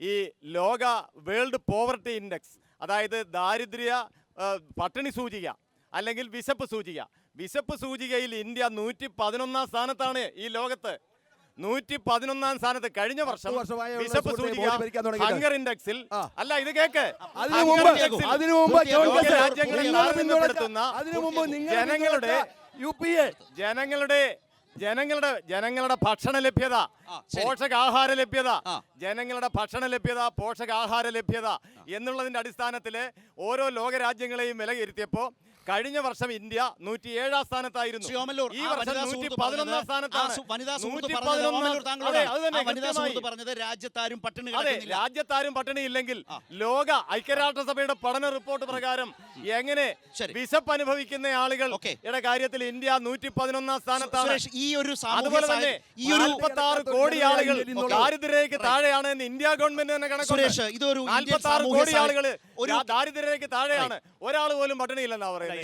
ഈ ലോക world poverty index അതായത് ദാരിദ്ര്യ പട്ടിണി സൂചിക അല്ലെങ്കിൽ വിശപ്പ് സൂചിക. വിശപ്പ് സൂചികയിൽ ഇന്ത്യ നൂറ്റി പതിനൊന്നാം സ്ഥാനത്താണ് ഈ ലോകത്ത്. നൂറ്റി പതിനൊന്നാം സ്ഥാനത്ത് കഴിഞ്ഞ വർഷം വിശപ്പ് സൂചിക ഹംഗർ ഇൻഡെക്സിൽ. അല്ല ഇത് കേക്ക്. അതിനു ഹങ്കർ മുമ്പ് അതിനു മുമ്പ് ജോൺ രാജ്യങ്ങളെ നിങ്ങൾ അതിനു മുമ്പ് ജനങ്ങളുടെ പിന്തുണച്ച യു പി എ ജനങ്ങളുടെ ജനങ്ങളുടെ ജനങ്ങളുടെ ഭക്ഷണ ലഭ്യത പോഷകാഹാര ലഭ്യത ജനങ്ങളുടെ ഭക്ഷണ ലഭ്യത പോഷകാഹാര ലഭ്യത എന്നുള്ളതിന്റെ അടിസ്ഥാനത്തിൽ ഓരോ ലോകരാജ്യങ്ങളെയും വിലയിരുത്തിയപ്പോൾ കഴിഞ്ഞ വർഷം ഇന്ത്യ നൂറ്റി ഏഴാം സ്ഥാനത്തായിരുന്നു ഈ വർഷം വനിതാ നൂറ്റി പതിനൊന്നാം സ്ഥാനത്താണ്. രാജ്യത്താരും പട്ടിണി അതെ രാജ്യത്താരും ആ. ലോക ഐക്യരാഷ്ട്രസഭയുടെ പഠന റിപ്പോർട്ട് പ്രകാരം എങ്ങനെ വിശപ്പ് അനുഭവിക്കുന്ന ആളുകൾ. കാര്യത്തിൽ ഇന്ത്യ നൂറ്റി പതിനൊന്നാം സ്ഥാനത്താണ്. സുരേഷ് ഈ ഒരു അതുപോലെ തന്നെ ഈ ഒരു നാൽപ്പത്തി ആറ് കോടി ആളുകൾ ഓക്കേ. ദാരിദ്ര്യരേഖ താഴെയാണ് എന്ന് ഇന്ത്യ ഗവൺമെന്റ് തന്നെ കണക്കുണ്ട്. സുരേഷ് ഇതൊരു ഇന്ത്യൻ നാൽപ്പത്തി ആറ് കോടി ആളുകൾ ഒരു ദാരിദ്ര്യരേഖ താഴെയാണ്. ഒരാൾ പോലും പട്ടിണിയില്ലെന്നാ പറയുന്നത്.